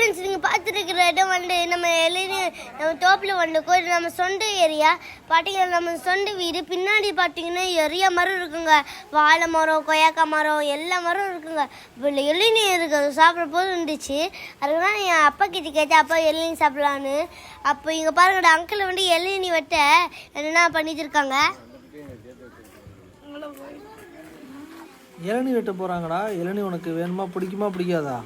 Friends நீங்கள் பார்த்துருக்கிற இடம் வந்து நம்ம எழுதி நம்ம தோப்பில் வந்து கோயில் நம்ம சொந்த ஏரியா பார்த்தீங்கன்னா நம்ம சொந்த வீடு. பின்னாடி பார்த்தீங்கன்னா நிறைய மரம் இருக்குங்க. வாழை மரம் கொய்யாக்கா மரம் எல்லா மரம் இருக்குங்க. இப்போ எழினி இருக்குது சாப்பிட்ற போது இருந்துச்சு. அதுக்குதான் என் அப்பா கிட்ட கேட்டேன் அப்பா எழினி சாப்பிடலான்னு அப்போ இங்கே பாருங்கடா அங்கிள் வந்து எழினி வெட்ட என்னென்ன பண்ணிட்டு இருக்காங்க இளநீ வெட்ட போகிறாங்கடா இளநீ உனக்கு வேணுமா? பிடிக்குமா? பிடிக்காதா?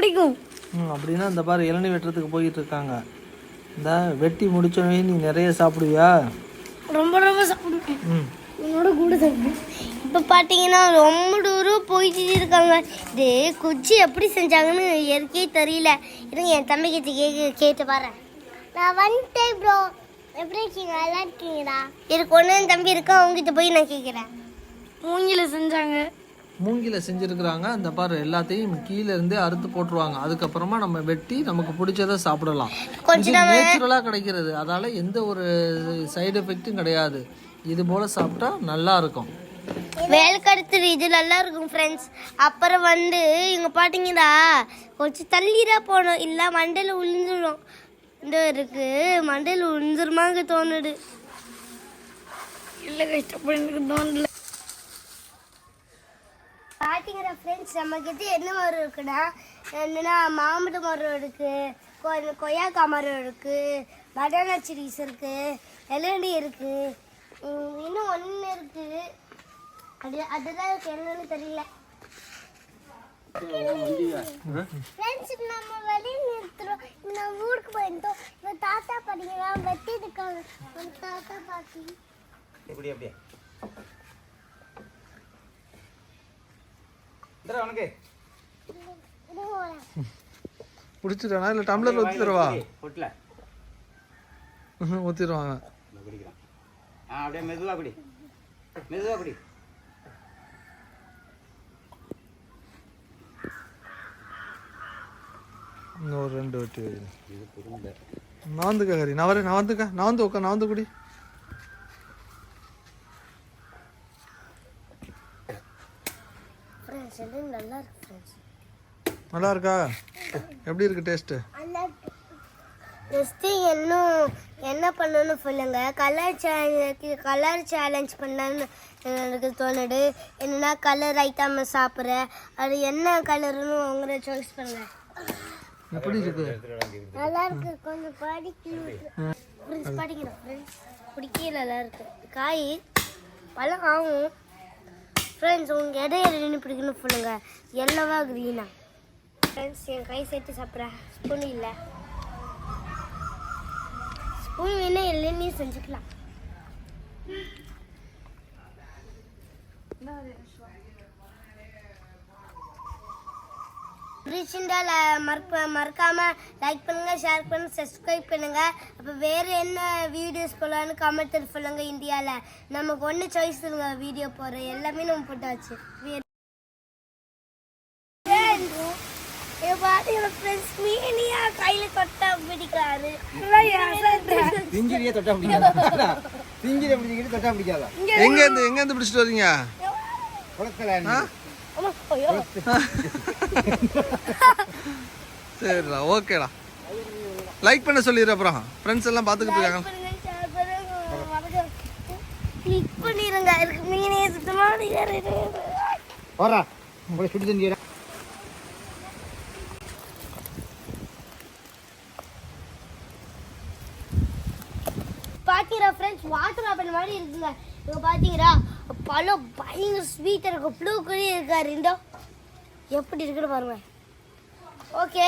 பிடிக்கும். ம் அப்படின்னா இந்த பாரு இளநீ வெட்டுறதுக்கு போயிட்டு இருக்காங்க இந்த வெட்டி முடிச்சோடனே நீ நிறைய சாப்பிடுவியா? ரொம்ப ரொம்ப சாப்பிடுவேன். ம். என்னோட கூட சாப்பிடுவேன். இப்போ பார்த்தீங்கன்னா ரொம்ப தூரம் போயிட்டு இருக்காங்க. இது குச்சி எப்படி செஞ்சாங்கன்னு எனக்கே தெரியல. இருங்க என் தம்பி கிட்ட கேட்க கேட்டு பாரு நான் வந்துட்டேன் ப்ரோ எப்படி இருக்கீங்க? நல்லா இருக்கீங்களா? இருக்கு ஒன்று என் தம்பி இருக்கா? அவங்ககிட்ட போய் நான் கேட்குறேன் மூங்கில செஞ்சாங்க. மூங்கில செஞ்சுருக்குறாங்க. அந்த பாரு எல்லாத்தையும் கீழே இருந்தே அறுத்து போட்டுருவாங்க. அதுக்கப்புறமா நம்ம வெட்டி நமக்கு பிடிச்சதை சாப்பிடலாம். நேச்சுரலாக கிடைக்கிறது. அதால எந்த ஒரு சைடு எஃபெக்ட்டும் கிடையாது. இது போல சாப்பிட்டா நல்லா இருக்கும். வேலைக்கடுத்து இது நல்லா இருக்கும் ஃப்ரெண்ட்ஸ் அப்புறம் வந்து இங்கே பார்த்தீங்களா கொஞ்சம் தள்ளிடா போகணும் இல்லை மண்டையில் உளுந்துடும் இந்த இருக்கு மண்டையில் உளுந்துருமாங்க தோணுது. இல்லை கஷ்டப்பட்டு தோணல பார்த்தீங்கன்னா ஃப்ரெண்ட்ஸ் நம்மக்கிட்ட என்ன மரம் இருக்குன்னா என்னன்னா மாம்பழ மரம் இருக்கு கொ- கொய்யாக்கா மரம் இருக்கு பனானா சிரிஸ் இருக்கு இளநீ இருக்கு உம், இன்னும் ஒன்று இருக்கு. அது அதுதான் எனக்கு என்னன்னு தெரியல. ஃப்ரெண்ட்ஸ் நம்ம வெளியே நிறுத்துறோம். நம்ம ஊருக்கு போயிருந்தோம். தாத்தா பாட்டிங்கலாம் வெட்டி இருக்காங்க தாத்தா பாட்டி. அப்படியே. இந்தா உனக்கு பிடிச்சிட்டானா? இல்லை டம்ளர் ஊற்றி தருவா? பொட்டில் ஊற்றிடுவாங்க குடிக்கிறான் ஆ அப்படியே மெதுவா குடி மெதுவா குடி இன்னும் ஒரு ரெண்டு வெட்டி. வை. நவந்துக்கா ஹரி நான் வரேன் நவந்துக்கா நவந்து உட்கா நவந்து குடி. ஃப்ரெண்ட்ஸ் இது நல்லா இருக்கு ஃப்ரெண்ட்ஸ் நல்லா இருக்கா எப்படி இருக்கு டேஸ்ட்டு நெக்ஸ்ட்டு இன்னும் என்ன பண்ணணும்னு சொல்லுங்க. கலர் சேலஞ்சுக்கு கலர் சேலஞ்ச் பண்ணணும்னு எனக்கு தோணுது. என்னன்னா கலர் ஐட்டம் சாப்பிட்றேன் அது என்ன கலர்னு உங்களை சாய்ஸ் பண்ணுங்க. எப்படி இருக்கு? நல்லா இருக்கு கொஞ்சம் படிக்கணும். ஃப்ரெண்ட்ஸ் பிடிக்கல நல்லா இருக்கு. காய் பழம் ஆகும். ஃப்ரெண்ட்ஸ் உங்கள் இடையில நின்று பிடிக்கணும் சொல்லுங்க. எல்லோவா க்ரீனா ஃப்ரெண்ட்ஸ் என் கை சேர்த்து சாப்பிட்றேன் ஸ்பூன் இல்லை. ஸ்பூன் வேணா இல்லைன்னு செஞ்சுக்கலாம். பிடிச்சிருந்தால் மறக்க மறக்காம லைக் பண்ணுங்க ஷேர் பண்ணுங்க சப்ஸ்கிரைப் பண்ணுங்க. அப்போ வேற என்ன வீடியோஸ் போடலான்னு கமெண்ட் சொல்லுங்க இந்தியாவில் நமக்கு ஒன்று சாய்ஸ் இல்லைங்க வீடியோ போடுற. எல்லாமே நம்ம போட்டாச்சு. கையில் தொட்டா பிடிக்காது. திங்கிரியே தொட்டா பிடிக்காதா. திங்கிரியை பிடிச்சிக்கிட்டு தொட்டா பிடிக்காதா? எங்கேருந்து எங்கேருந்து பிடிச்சிட்டு வரீங்க குளத்துல ஆமா, ஐயோ. சரிடா ஓகேடா. லைக் பண்ண சொல்லிடுற அப்புறம். ஃப்ரெண்ட்ஸ் எல்லாம் பார்த்துக்கிட்டு இருக்காங்க. click பண்ணிருங்க. இருக்கு மீனே சுத்தமா. போறா. உங்களை சுட்டு தண்டி பாத்தீங்களா ஃப்ரெண்ட்ஸ் வாட்டர் ஆப்பிள் மாதிரி இருக்குங்க. இங்க பாத்தீங்களா? பழம் பயங்கர ஸ்வீட்டா இருக்கும். ப்ளூ கூட இருக்காரு. இந்த. எப்படி இருக்குன்னு பாருங்க. ஓகே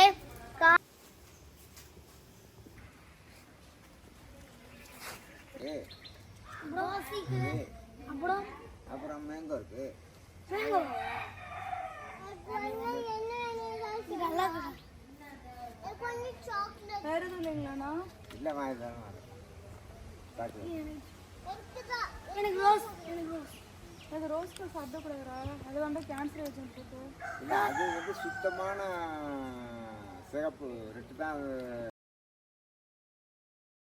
அப்புறம்? அப்புறம் மேங்கோ இருக்கு. காட்டு எனக்கு ரோஸ் எனக்கு ரோஸ் அது ரோஸ் மில்க் சாப்பிடக்கூடாதுடா. அது வந்து கேன்சர் ஏஜென்ட் இருக்கு இல்லை அது வந்து சுத்தமான சிகப்பு ரெட்டு தான் அது.